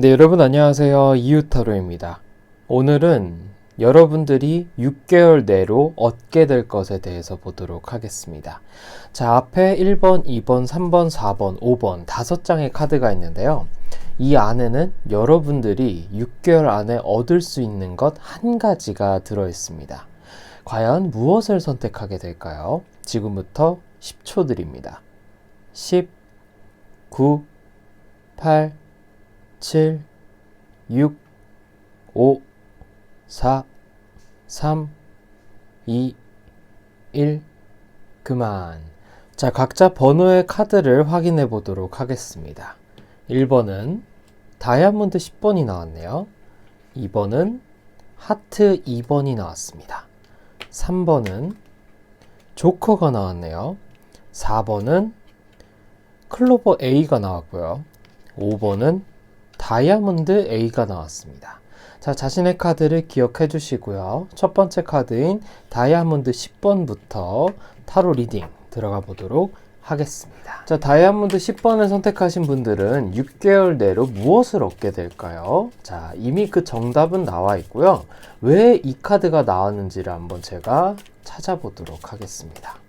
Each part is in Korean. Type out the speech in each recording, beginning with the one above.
네, 여러분 안녕하세요. 이유타로입니다. 오늘은 여러분들이 6개월 내로 얻게 될 것에 대해서 보도록 하겠습니다. 자, 앞에 1번, 2번, 3번, 4번, 5번 다섯 장의 카드가 있는데요. 이 안에는 여러분들이 6개월 안에 얻을 수 있는 것 한 가지가 들어 있습니다. 과연 무엇을 선택하게 될까요? 지금부터 10초 드립니다. 10, 9, 8, 7, 6, 5, 4, 3, 2, 1, 그만. 자, 각자 번호의 카드를 확인해 보도록 하겠습니다. 1번은 다이아몬드 10번이 나왔네요. 2번은 하트 2번이 나왔습니다. 3번은 조커가 나왔네요. 4번은 클로버 A가 나왔고요. 5번은 다이아몬드 A가 나왔습니다. 자, 자신의 카드를 기억해 주시고요. 첫 번째 카드인 다이아몬드 10번부터 타로 리딩 들어가 보도록 하겠습니다. 자, 다이아몬드 10번을 선택하신 분들은 6개월 내로 무엇을 얻게 될까요? 자, 이미 그 정답은 나와 있고요. 왜 이 카드가 나왔는지를 한번 제가 찾아보도록 하겠습니다.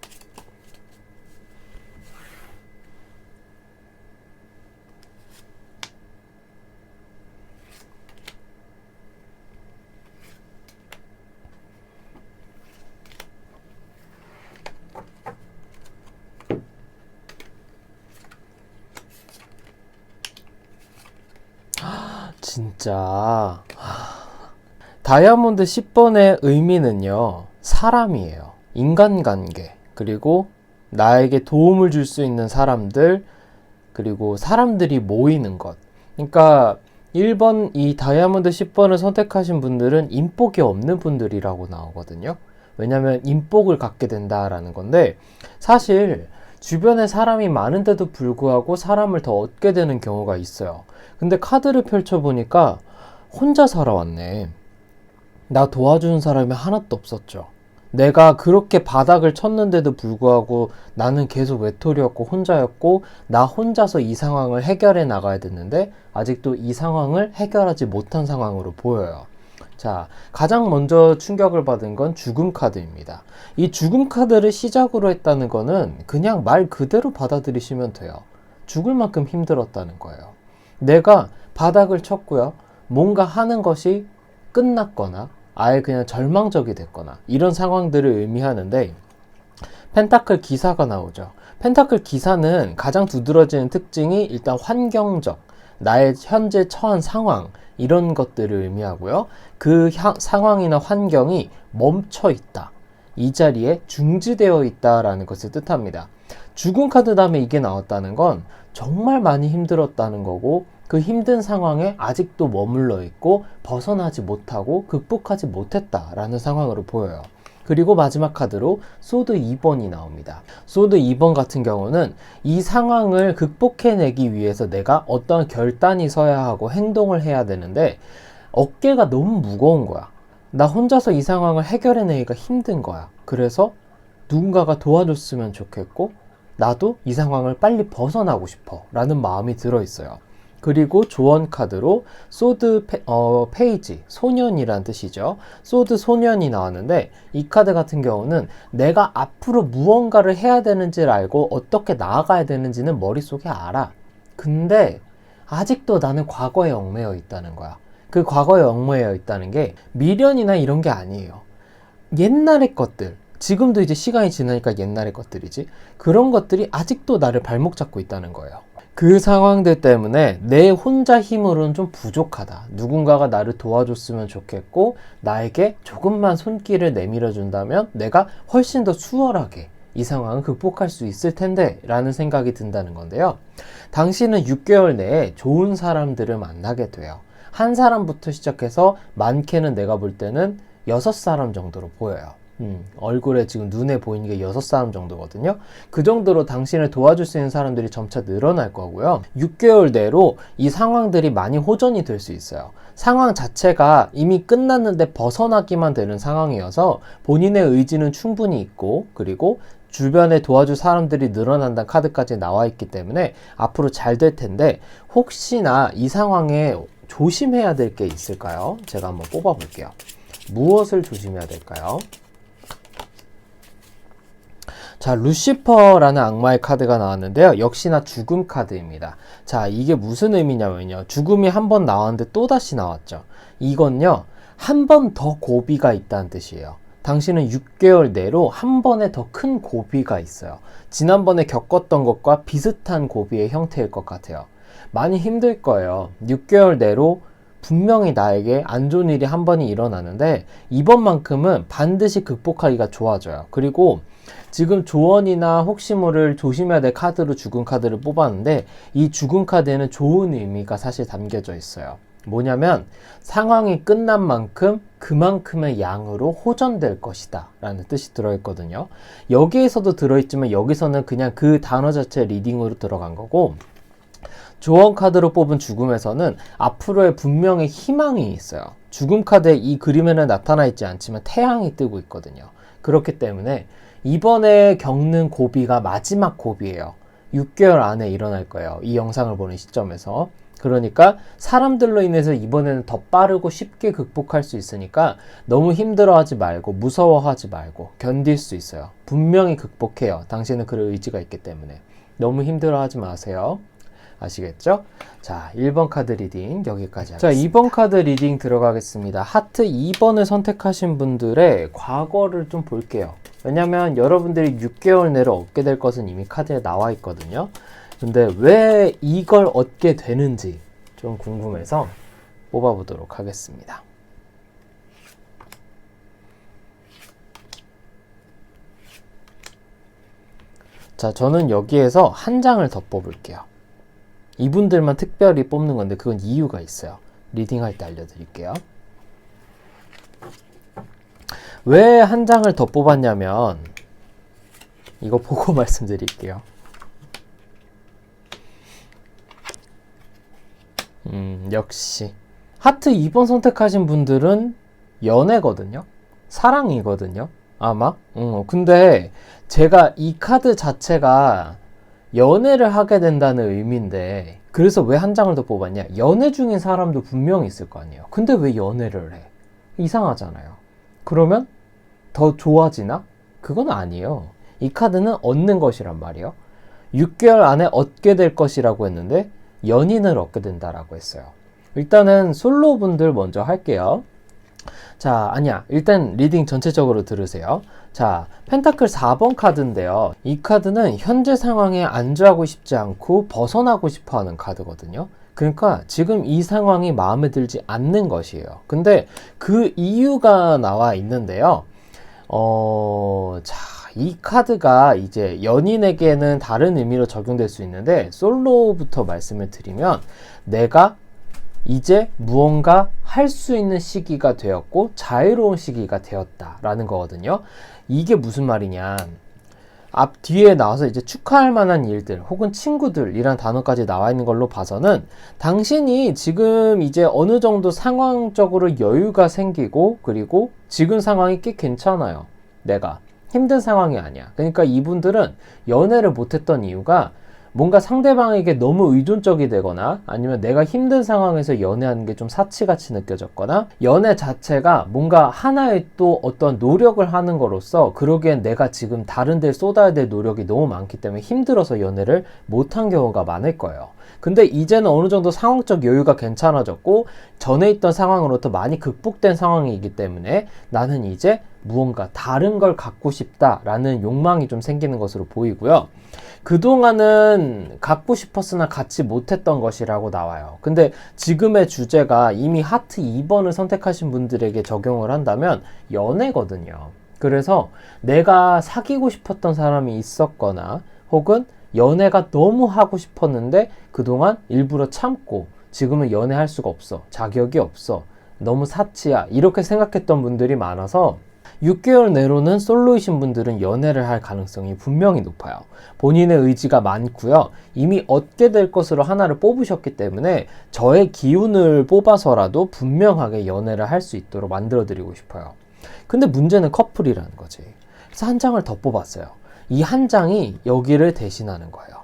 진짜. 다이아몬드 10번의 의미는요 사람이에요. 인간관계 그리고 나에게 도움을 줄 수 있는 사람들 그리고 사람들이 모이는 것. 그러니까 1번 이 다이아몬드 10번을 선택하신 분들은 인복이 없는 분들이라고 나오거든요. 왜냐하면 인복을 갖게 된다라는 건데 사실 주변에 사람이 많은데도 불구하고 사람을 더 얻게 되는 경우가 있어요. 근데 카드를 펼쳐보니까 혼자 살아왔네. 나 도와주는 사람이 하나도 없었죠. 내가 그렇게 바닥을 쳤는데도 불구하고 나는 계속 외톨이였고 혼자였고 나 혼자서 이 상황을 해결해 나가야 됐는데 아직도 이 상황을 해결하지 못한 상황으로 보여요. 자, 가장 먼저 충격을 받은 건 죽음 카드입니다. 이 죽음 카드를 시작으로 했다는 거는 그냥 말 그대로 받아들이시면 돼요. 죽을 만큼 힘들었다는 거예요. 내가 바닥을 쳤고요. 뭔가 하는 것이 끝났거나 아예 그냥 절망적이 됐거나 이런 상황들을 의미하는데 펜타클 기사가 나오죠. 펜타클 기사는 가장 두드러지는 특징이 일단 환경적, 나의 현재 처한 상황, 이런 것들을 의미하고요. 그 하, 상황이나 환경이 멈춰 있다. 이 자리에 중지되어 있다라는 것을 뜻합니다. 죽은 카드 다음에 이게 나왔다는 건 정말 많이 힘들었다는 거고 그 힘든 상황에 아직도 머물러 있고 벗어나지 못하고 극복하지 못했다라는 상황으로 보여요. 그리고 마지막 카드로 소드 2번이 나옵니다. 소드 2번 같은 경우는 이 상황을 극복해내기 위해서 내가 어떤 결단이 서야 하고 행동을 해야 되는데 어깨가 너무 무거운 거야. 나 혼자서 이 상황을 해결해내기가 힘든 거야. 그래서 누군가가 도와줬으면 좋겠고 나도 이 상황을 빨리 벗어나고 싶어 라는 마음이 들어 있어요. 그리고 조언 카드로 소드 페, 어, 페이지 소년이란 뜻이죠. 소드 소년이 나왔는데 이 카드 같은 경우는 내가 앞으로 무언가를 해야 되는지를 알고 어떻게 나아가야 되는지는 머릿속에 알아. 근데 아직도 나는 과거에 얽매여 있다는 거야. 그 과거에 얽매여 있다는 게 미련이나 이런 게 아니에요. 옛날의 것들, 지금도 이제 시간이 지나니까 옛날의 것들이지. 그런 것들이 아직도 나를 발목 잡고 있다는 거예요. 그 상황들 때문에 내 혼자 힘으로는 좀 부족하다. 누군가가 나를 도와줬으면 좋겠고, 나에게 조금만 손길을 내밀어 준다면 내가 훨씬 더 수월하게 이 상황을 극복할 수 있을 텐데 라는 생각이 든다는 건데요. 당신은 6개월 내에 좋은 사람들을 만나게 돼요. 한 사람부터 시작해서 많게는 내가 볼 때는 6사람 정도로 보여요. 음, 얼굴에 지금 눈에 보이는 게 여섯 사람 정도거든요. 그 정도로 당신을 도와줄 수 있는 사람들이 점차 늘어날 거고요. 6개월 내로 이 상황들이 많이 호전이 될 수 있어요. 상황 자체가 이미 끝났는데 벗어나기만 되는 상황이어서 본인의 의지는 충분히 있고 그리고 주변에 도와줄 사람들이 늘어난다는 카드까지 나와 있기 때문에 앞으로 잘 될 텐데 혹시나 이 상황에 조심해야 될 게 있을까요? 제가 한번 뽑아 볼게요. 무엇을 조심해야 될까요? 자, 루시퍼라는 악마의 카드가 나왔는데요. 역시나 죽음 카드입니다. 자, 이게 무슨 의미냐면요. 죽음이 한 번 나왔는데 또다시 나왔죠. 이건요, 한 번 더 고비가 있다는 뜻이에요. 당신은 6개월 내로 한 번에 더 큰 고비가 있어요. 지난번에 겪었던 것과 비슷한 고비의 형태일 것 같아요. 많이 힘들 거예요. 6개월 내로 분명히 나에게 안 좋은 일이 한 번이 일어나는데 이번만큼은 반드시 극복하기가 좋아져요. 그리고 지금 조언이나 혹시 모를 조심해야 될 카드로 죽은 카드를 뽑았는데 이 죽은 카드에는 좋은 의미가 사실 담겨져 있어요. 뭐냐면 상황이 끝난 만큼 그만큼의 양으로 호전될 것이다 라는 뜻이 들어있거든요. 여기에서도 들어있지만 여기서는 그냥 그 단어 자체 리딩으로 들어간 거고 조언 카드로 뽑은 죽음에서는 앞으로의 분명히 희망이 있어요. 죽음 카드에 이 그림에는 나타나 있지 않지만 태양이 뜨고 있거든요. 그렇기 때문에 이번에 겪는 고비가 마지막 고비예요. 6개월 안에 일어날 거예요. 이 영상을 보는 시점에서. 그러니까 사람들로 인해서 이번에는 더 빠르고 쉽게 극복할 수 있으니까 너무 힘들어하지 말고 무서워하지 말고 견딜 수 있어요. 분명히 극복해요. 당신은 그럴 의지가 있기 때문에. 너무 힘들어하지 마세요. 아시겠죠? 자, 1번 카드 리딩 여기까지 하겠습니다. 자, 2번 카드 리딩 들어가겠습니다. 하트 2번을 선택하신 분들의 과거를 좀 볼게요. 왜냐면 여러분들이 6개월 내로 얻게 될 것은 이미 카드에 나와 있거든요. 근데 왜 이걸 얻게 되는지 좀 궁금해서 뽑아보도록 하겠습니다. 자, 저는 여기에서 한 장을 더 뽑을게요. 이분들만 특별히 뽑는 건데 그건 이유가 있어요. 리딩할 때 알려드릴게요. 왜 한 장을 더 뽑았냐면 이거 보고 말씀드릴게요. 음, 역시 하트 2번 선택하신 분들은 연애거든요. 사랑이거든요. 아마. 음, 근데 제가 이 카드 자체가 연애를 하게 된다는 의미인데 그래서 왜 한 장을 더 뽑았냐? 연애 중인 사람도 분명히 있을 거 아니에요. 근데 왜 연애를 해? 이상하잖아요. 그러면 더 좋아지나? 그건 아니에요. 이 카드는 얻는 것이란 말이에요. 6개월 안에 얻게 될 것이라고 했는데 연인을 얻게 된다라고 했어요. 일단은 솔로 분들 먼저 할게요. 자, 아니야. 일단 리딩 전체적으로 들으세요. 자, 펜타클 4번 카드인데요. 이 카드는 현재 상황에 안주하고 싶지 않고 벗어나고 싶어 하는 카드거든요. 그러니까 지금 이 상황이 마음에 들지 않는 것이에요. 근데 그 이유가 나와 있는데요. 어, 자, 이 카드가 이제 연인에게는 다른 의미로 적용될 수 있는데 솔로부터 말씀을 드리면 내가 이제 무언가 할 수 있는 시기가 되었고 자유로운 시기가 되었다라는 거거든요. 이게 무슨 말이냐? 앞 뒤에 나와서 이제 축하할 만한 일들 혹은 친구들이란 단어까지 나와 있는 걸로 봐서는 당신이 지금 이제 어느 정도 상황적으로 여유가 생기고 그리고 지금 상황이 꽤 괜찮아요. 내가 힘든 상황이 아니야. 그러니까 이분들은 연애를 못했던 이유가 뭔가 상대방에게 너무 의존적이 되거나 아니면 내가 힘든 상황에서 연애하는 게 좀 사치같이 느껴졌거나 연애 자체가 뭔가 하나의 또 어떤 노력을 하는 거로서 그러기엔 내가 지금 다른 데 쏟아야 될 노력이 너무 많기 때문에 힘들어서 연애를 못한 경우가 많을 거예요. 근데 이제는 어느 정도 상황적 여유가 괜찮아졌고 전에 있던 상황으로부터 많이 극복된 상황이기 때문에 나는 이제 무언가 다른 걸 갖고 싶다라는 욕망이 좀 생기는 것으로 보이고요. 그동안은 갖고 싶었으나 갖지 못했던 것이라고 나와요. 근데 지금의 주제가 이미 하트 2번을 선택하신 분들에게 적용을 한다면 연애거든요. 그래서 내가 사귀고 싶었던 사람이 있었거나 혹은 연애가 너무 하고 싶었는데 그동안 일부러 참고 지금은 연애할 수가 없어. 자격이 없어. 너무 사치야. 이렇게 생각했던 분들이 많아서 6개월 내로는 솔로이신 분들은 연애를 할 가능성이 분명히 높아요. 본인의 의지가 많고요. 이미 얻게 될 것으로 하나를 뽑으셨기 때문에 저의 기운을 뽑아서라도 분명하게 연애를 할 수 있도록 만들어 드리고 싶어요. 근데 문제는 커플이라는 거지. 그래서 한 장을 더 뽑았어요. 이 한 장이 여기를 대신하는 거예요.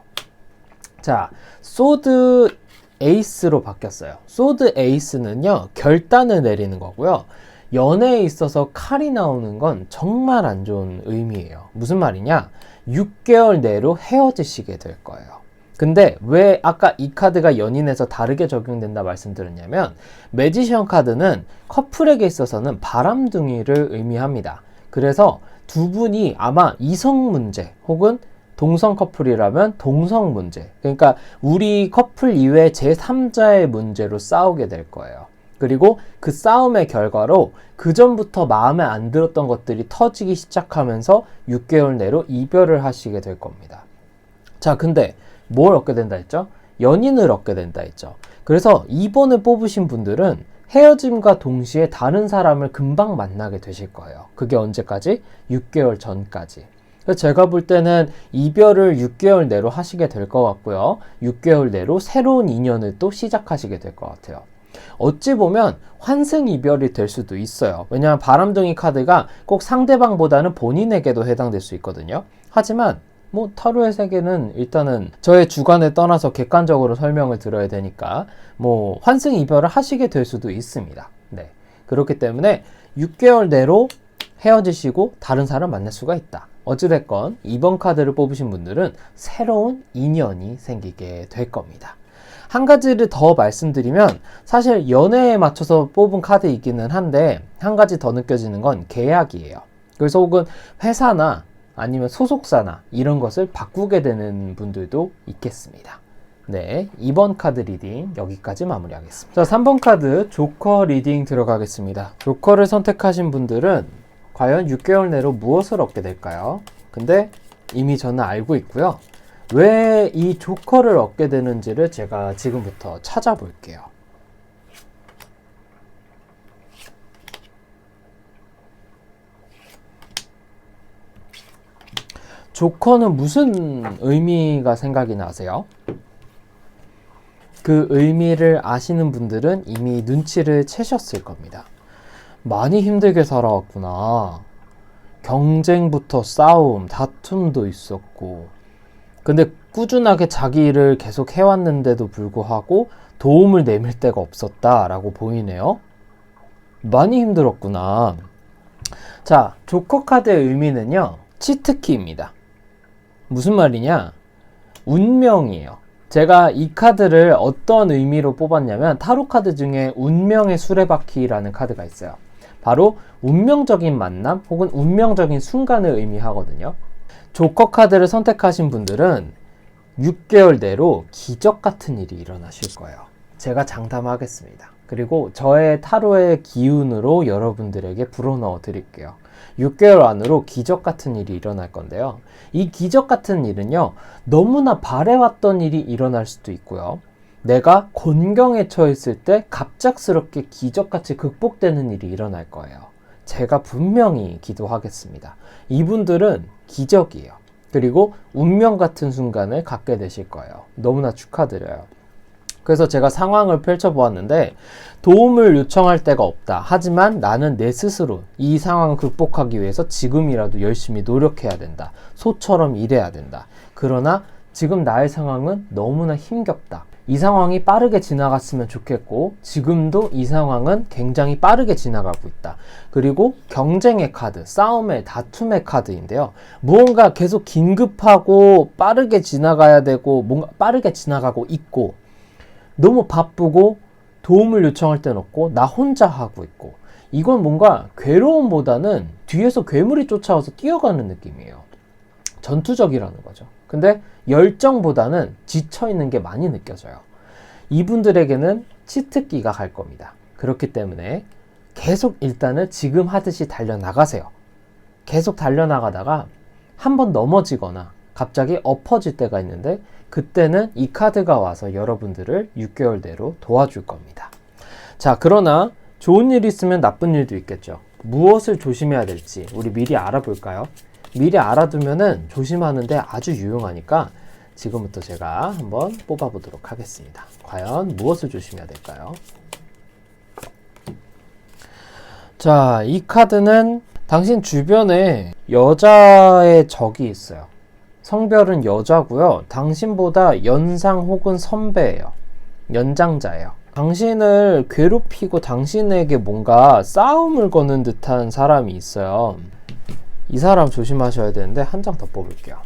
자, 소드 에이스로 바뀌었어요. 소드 에이스는요, 결단을 내리는 거고요. 연애에 있어서 칼이 나오는 건 정말 안 좋은 의미예요. 무슨 말이냐? 6개월 내로 헤어지시게 될 거예요. 근데 왜 아까 이 카드가 연인에서 다르게 적용된다 말씀드렸냐면 매지션 카드는 커플에게 있어서는 바람둥이를 의미합니다. 그래서 두 분이 아마 이성 문제 혹은 동성 커플이라면 동성 문제 그러니까 우리 커플 이외 제3자의 문제로 싸우게 될 거예요. 그리고 그 싸움의 결과로 그 전부터 마음에 안 들었던 것들이 터지기 시작하면서 6개월 내로 이별을 하시게 될 겁니다. 자, 근데 뭘 얻게 된다 했죠? 연인을 얻게 된다 했죠. 그래서 2번을 뽑으신 분들은 헤어짐과 동시에 다른 사람을 금방 만나게 되실 거예요. 그게 언제까지? 6개월 전까지. 제가 볼 때는 이별을 6개월 내로 하시게 될 것 같고요. 6개월 내로 새로운 인연을 또 시작하시게 될 것 같아요. 어찌 보면 환승 이별이 될 수도 있어요. 왜냐하면 바람둥이 카드가 꼭 상대방보다는 본인에게도 해당될 수 있거든요. 하지만 뭐 타로의 세계는 일단은 저의 주관에 떠나서 객관적으로 설명을 들어야 되니까 뭐 환승 이별을 하시게 될 수도 있습니다. 네. 그렇기 때문에 6개월 내로 헤어지시고 다른 사람 만날 수가 있다. 어찌됐건 이번 카드를 뽑으신 분들은 새로운 인연이 생기게 될 겁니다. 한 가지를 더 말씀드리면 사실 연애에 맞춰서 뽑은 카드이기는 한데 한 가지 더 느껴지는 건 계약이에요. 그래서 혹은 회사나 아니면 소속사나 이런 것을 바꾸게 되는 분들도 있겠습니다. 네, 2번 카드 리딩 여기까지 마무리하겠습니다. 자, 3번 카드 조커 리딩 들어가겠습니다. 조커를 선택하신 분들은 과연 6개월 내로 무엇을 얻게 될까요? 근데 이미 저는 알고 있고요. 왜 이 조커를 얻게 되는지를 제가 지금부터 찾아볼게요. 조커는 무슨 의미가 생각이 나세요? 그 의미를 아시는 분들은 이미 눈치를 채셨을 겁니다. 많이 힘들게 살아왔구나. 경쟁부터 싸움, 다툼도 있었고. 근데 꾸준하게 자기 일을 계속 해왔는데도 불구하고 도움을 내밀 데가 없었다라고 보이네요. 많이 힘들었구나. 자, 조커 카드의 의미는요, 치트키입니다. 무슨 말이냐? 운명이에요. 제가 이 카드를 어떤 의미로 뽑았냐면 타로 카드 중에 운명의 수레바퀴라는 카드가 있어요. 바로 운명적인 만남 혹은 운명적인 순간을 의미하거든요. 조커 카드를 선택하신 분들은 6개월 내로 기적 같은 일이 일어나실 거예요. 제가 장담하겠습니다. 그리고 저의 타로의 기운으로 여러분들에게 불어넣어 드릴게요. 6개월 안으로 기적 같은 일이 일어날 건데요. 이 기적 같은 일은요, 너무나 바래왔던 일이 일어날 수도 있고요. 내가 곤경에 처했을 때 갑작스럽게 기적같이 극복되는 일이 일어날 거예요. 제가 분명히 기도하겠습니다. 이분들은 기적이에요. 그리고 운명 같은 순간을 갖게 되실 거예요. 너무나 축하드려요. 그래서 제가 상황을 펼쳐보았는데 도움을 요청할 데가 없다. 하지만 나는 내 스스로 이 상황을 극복하기 위해서 지금이라도 열심히 노력해야 된다. 소처럼 일해야 된다. 그러나 지금 나의 상황은 너무나 힘겹다. 이 상황이 빠르게 지나갔으면 좋겠고 지금도 이 상황은 굉장히 빠르게 지나가고 있다. 그리고 경쟁의 카드, 싸움의 다툼의 카드인데요. 무언가 계속 긴급하고 빠르게 지나가야 되고 뭔가 빠르게 지나가고 있고 너무 바쁘고 도움을 요청할 땐 없고 나 혼자 하고 있고 이건 뭔가 괴로움보다는 뒤에서 괴물이 쫓아와서 뛰어가는 느낌이에요. 전투적이라는 거죠. 근데 열정보다는 지쳐 있는 게 많이 느껴져요. 이분들에게는 치트기가 갈 겁니다. 그렇기 때문에 계속 일단은 지금 하듯이 달려나가세요. 계속 달려나가다가 한 번 넘어지거나 갑자기 엎어질 때가 있는데 그때는 이 카드가 와서 여러분들을 6개월 내로 도와줄 겁니다. 자, 그러나 좋은 일이 있으면 나쁜 일도 있겠죠. 무엇을 조심해야 될지 우리 미리 알아볼까요? 미리 알아두면은 조심하는데 아주 유용하니까 지금부터 제가 한번 뽑아보도록 하겠습니다. 과연 무엇을 조심해야 될까요? 자, 이 카드는 당신 주변에 여자의 적이 있어요. 성별은 여자고요. 당신보다 연상 혹은 선배예요. 연장자예요. 당신을 괴롭히고 당신에게 뭔가 싸움을 거는 듯한 사람이 있어요. 이 사람 조심하셔야 되는데 한 장 더 뽑을게요.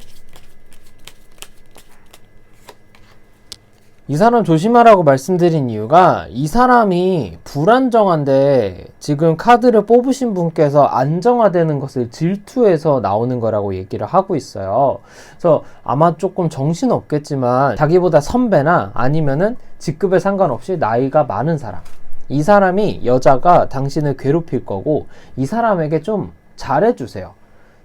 이 사람 조심하라고 말씀드린 이유가 이 사람이 불안정한데 지금 카드를 뽑으신 분께서 안정화되는 것을 질투해서 나오는 거라고 얘기를 하고 있어요. 그래서 아마 조금 정신 없겠지만 자기보다 선배나 아니면은 직급에 상관없이 나이가 많은 사람. 이 사람이 여자가 당신을 괴롭힐 거고 이 사람에게 좀 잘해주세요.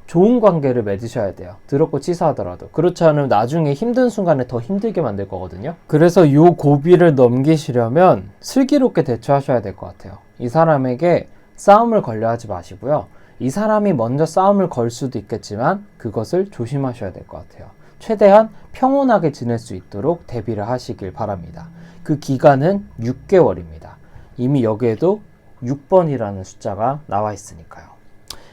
좋은 관계를 맺으셔야 돼요. 더럽고 치사하더라도. 그렇지 않으면 나중에 힘든 순간에 더 힘들게 만들 거거든요. 그래서 요 고비를 넘기시려면 슬기롭게 대처하셔야 될 것 같아요. 이 사람에게 싸움을 걸려 하지 마시고요. 이 사람이 먼저 싸움을 걸 수도 있겠지만 그것을 조심하셔야 될 것 같아요. 최대한 평온하게 지낼 수 있도록 대비를 하시길 바랍니다. 그 기간은 6개월입니다. 이미 여기에도 6번이라는 숫자가 나와 있으니까요.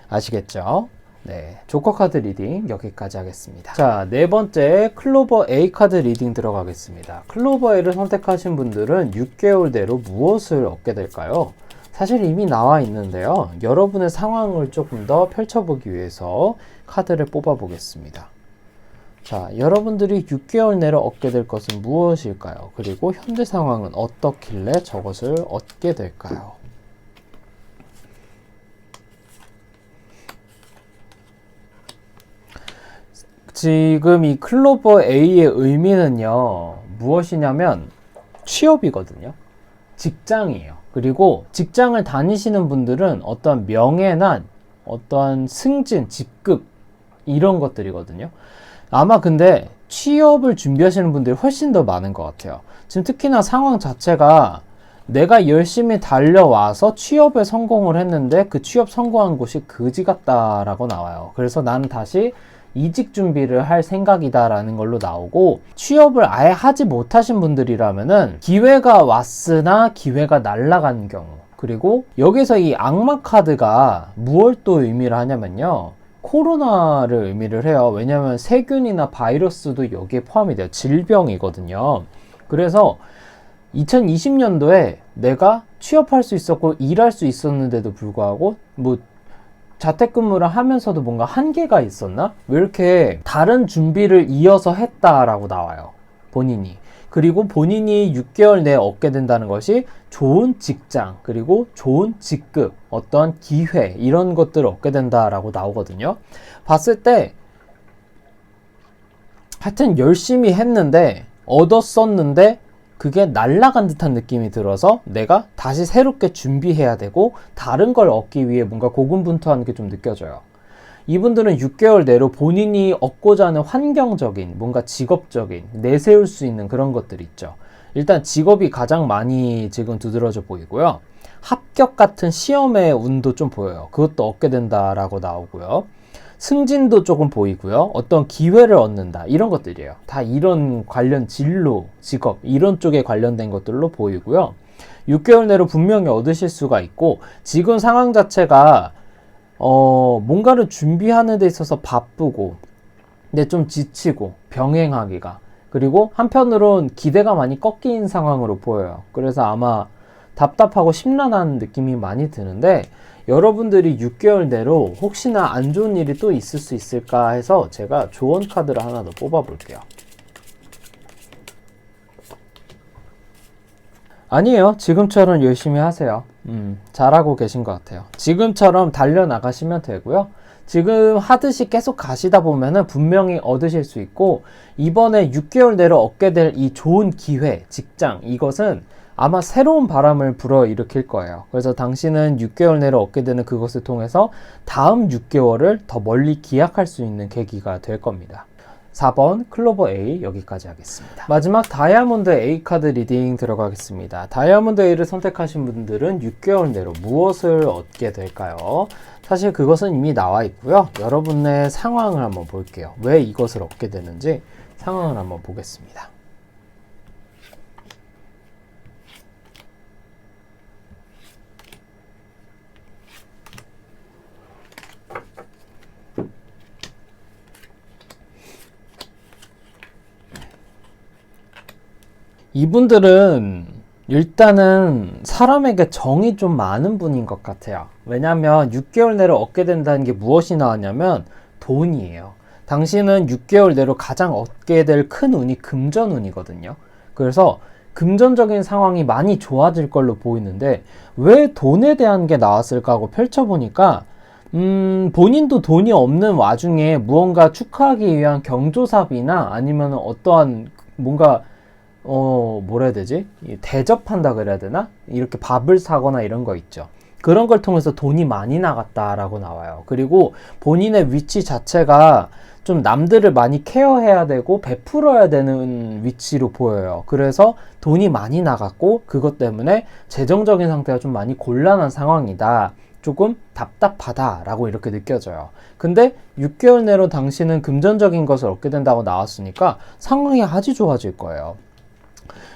아시겠죠? 네, 조커 카드 리딩 여기까지 하겠습니다. 자, 네 번째 클로버 A 카드 리딩 들어가겠습니다. 클로버 A를 선택하신 분들은 6개월 내로 무엇을 얻게 될까요? 사실 이미 나와 있는데요. 여러분의 상황을 조금 더 펼쳐보기 위해서 카드를 뽑아 보겠습니다. 자, 여러분들이 6개월 내로 얻게 될 것은 무엇일까요? 그리고 현재 상황은 어떻길래 저것을 얻게 될까요? 지금 이 클로버 A의 의미는요, 무엇이냐면 취업이거든요. 직장이에요. 그리고 직장을 다니시는 분들은 어떤 명예나 어떠한 승진, 직급, 이런 것들이거든요. 아마 근데 취업을 준비하시는 분들이 훨씬 더 많은 것 같아요. 지금 특히나 상황 자체가 내가 열심히 달려와서 취업에 성공을 했는데 그 취업 성공한 곳이 그지 같다라고 나와요. 그래서 나는 다시 이직 준비를 할 생각이다라는 걸로 나오고 취업을 아예 하지 못하신 분들이라면은 기회가 왔으나 기회가 날아간 경우 그리고 여기서 이 악마 카드가 무엇 또 의미를 하냐면요. 코로나를 의미를 해요. 왜냐하면 세균이나 바이러스도 여기에 포함이 돼요. 질병이거든요. 그래서 2020년도에 내가 취업할 수 있었고 일할 수 있었는데도 불구하고 뭐 자택근무를 하면서도 뭔가 한계가 있었나? 왜 이렇게 다른 준비를 이어서 했다라고 나와요. 본인이. 그리고 본인이 6개월 내에 얻게 된다는 것이 좋은 직장, 그리고 좋은 직급, 어떠한 기회, 이런 것들을 얻게 된다라고 나오거든요. 봤을 때, 하여튼 열심히 했는데, 얻었었는데, 그게 날라간 듯한 느낌이 들어서 내가 다시 새롭게 준비해야 되고 다른 걸 얻기 위해 뭔가 고군분투하는 게 좀 느껴져요. 이분들은 6개월 내로 본인이 얻고자 하는 환경적인 뭔가 직업적인 내세울 수 있는 그런 것들 있죠. 일단 직업이 가장 많이 지금 두드러져 보이고요. 합격 같은 시험의 운도 좀 보여요. 그것도 얻게 된다라고 나오고요. 승진도 조금 보이고요. 어떤 기회를 얻는다. 이런 것들이에요. 다 이런 관련 진로, 직업, 이런 쪽에 관련된 것들로 보이고요. 6개월 내로 분명히 얻으실 수가 있고, 지금 상황 자체가, 어, 뭔가를 준비하는 데 있어서 바쁘고, 근데 좀 지치고, 병행하기가. 그리고 한편으론 기대가 많이 꺾인 상황으로 보여요. 그래서 아마 답답하고 심란한 느낌이 많이 드는데, 여러분들이 6개월 내로 혹시나 안 좋은 일이 또 있을 수 있을까 해서 제가 조언 카드를 하나 더 뽑아 볼게요. 아니에요. 지금처럼 열심히 하세요. 음, 잘하고 계신 것 같아요. 지금처럼 달려나가시면 되고요. 지금 하듯이 계속 가시다 보면은 분명히 얻으실 수 있고, 이번에 6개월 내로 얻게 될 이 좋은 기회, 직장, 이것은 아마 새로운 바람을 불어 일으킬 거예요. 그래서 당신은 6개월 내로 얻게 되는 그것을 통해서 다음 6개월을 더 멀리 기약할 수 있는 계기가 될 겁니다. 4번 클로버 A 여기까지 하겠습니다. 마지막 다이아몬드 A 카드 리딩 들어가겠습니다. 다이아몬드 A를 선택하신 분들은 6개월 내로 무엇을 얻게 될까요? 사실 그것은 이미 나와 있고요. 여러분의 상황을 한번 볼게요. 왜 이것을 얻게 되는지 상황을 한번 보겠습니다. 이분들은 일단은 사람에게 정이 좀 많은 분인 것 같아요. 왜냐하면 6개월 내로 얻게 된다는 게 무엇이 나왔냐면 돈이에요. 당신은 6개월 내로 가장 얻게 될 큰 운이 금전운이거든요. 그래서 금전적인 상황이 많이 좋아질 걸로 보이는데 왜 돈에 대한 게 나왔을까 하고 펼쳐보니까 음, 본인도 돈이 없는 와중에 무언가 축하하기 위한 경조사비나 아니면 어떠한 뭔가 어, 뭐라 해야 되지? 이 대접한다 그래야 되나? 이렇게 밥을 사거나 이런 거 있죠. 그런 걸 통해서 돈이 많이 나갔다라고 나와요. 그리고 본인의 위치 자체가 좀 남들을 많이 케어해야 되고 베풀어야 되는 위치로 보여요. 그래서 돈이 많이 나갔고 그것 때문에 재정적인 상태가 좀 많이 곤란한 상황이다. 조금 답답하다라고 이렇게 느껴져요. 근데 6개월 내로 당신은 금전적인 것을 얻게 된다고 나왔으니까 상황이 아주 좋아질 거예요.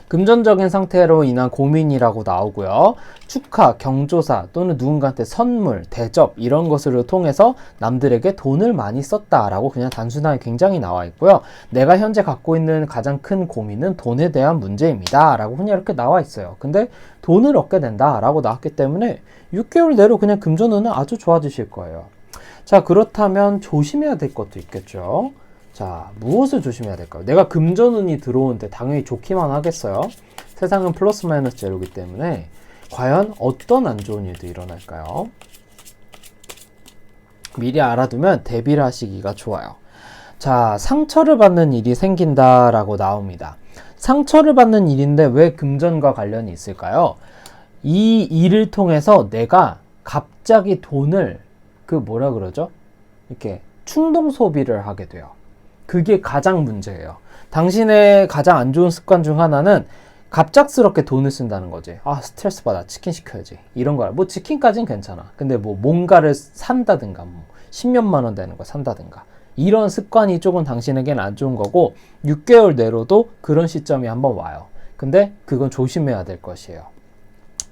금전적인 상태로 인한 고민이라고 나오고요. 축하, 경조사 또는 누군가한테 선물, 대접 이런 것을 통해서 남들에게 돈을 많이 썼다라고 그냥 단순하게 굉장히 나와 있고요. 내가 현재 갖고 있는 가장 큰 고민은 돈에 대한 문제입니다라고 그냥 이렇게 나와 있어요. 근데 돈을 얻게 된다라고 나왔기 때문에 6개월 내로 그냥 금전운은 아주 좋아지실 거예요. 자, 그렇다면 조심해야 될 것도 있겠죠. 자, 무엇을 조심해야 될까요? 내가 금전운이 들어오는데 당연히 좋기만 하겠어요. 세상은 플러스 마이너스 제로기 때문에 과연 어떤 안 좋은 일도 일어날까요? 미리 알아두면 대비를 하시기가 좋아요. 자, 상처를 받는 일이 생긴다라고 나옵니다. 상처를 받는 일인데 왜 금전과 관련이 있을까요? 이 일을 통해서 내가 갑자기 돈을 그 뭐라 그러죠? 이렇게 충동 소비를 하게 돼요. 그게 가장 문제예요. 당신의 가장 안 좋은 습관 중 하나는 갑작스럽게 돈을 쓴다는 거지. 아, 스트레스 받아. 치킨 시켜야지. 이런 거야. 뭐 치킨까지는 괜찮아. 근데 뭐 뭔가를 산다든가, 뭐 10몇만 원 되는 거 산다든가. 이런 습관이 조금 당신에게는 안 좋은 거고 6개월 내로도 그런 시점이 한번 와요. 근데 그건 조심해야 될 것이에요.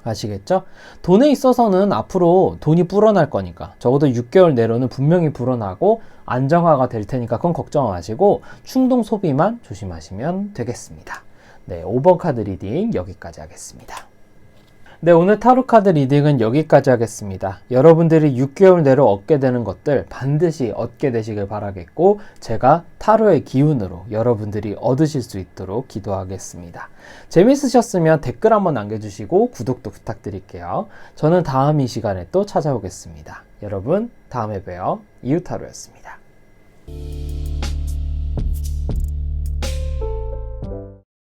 아시겠죠? 돈에 있어서는 앞으로 돈이 불어날 거니까 적어도 6개월 내로는 분명히 불어나고 안정화가 될 테니까 그건 걱정 마시고 충동 소비만 조심하시면 되겠습니다. 네, 5번 카드 리딩 여기까지 하겠습니다. 네, 오늘 타로 카드 리딩은 여기까지 하겠습니다. 여러분들이 6개월 내로 얻게 되는 것들 반드시 얻게 되시길 바라겠고, 제가 타로의 기운으로 여러분들이 얻으실 수 있도록 기도하겠습니다. 재밌으셨으면 댓글 한번 남겨주시고, 구독도 부탁드릴게요. 저는 다음 이 시간에 또 찾아오겠습니다. 여러분, 다음에 봬요. 이유타로였습니다.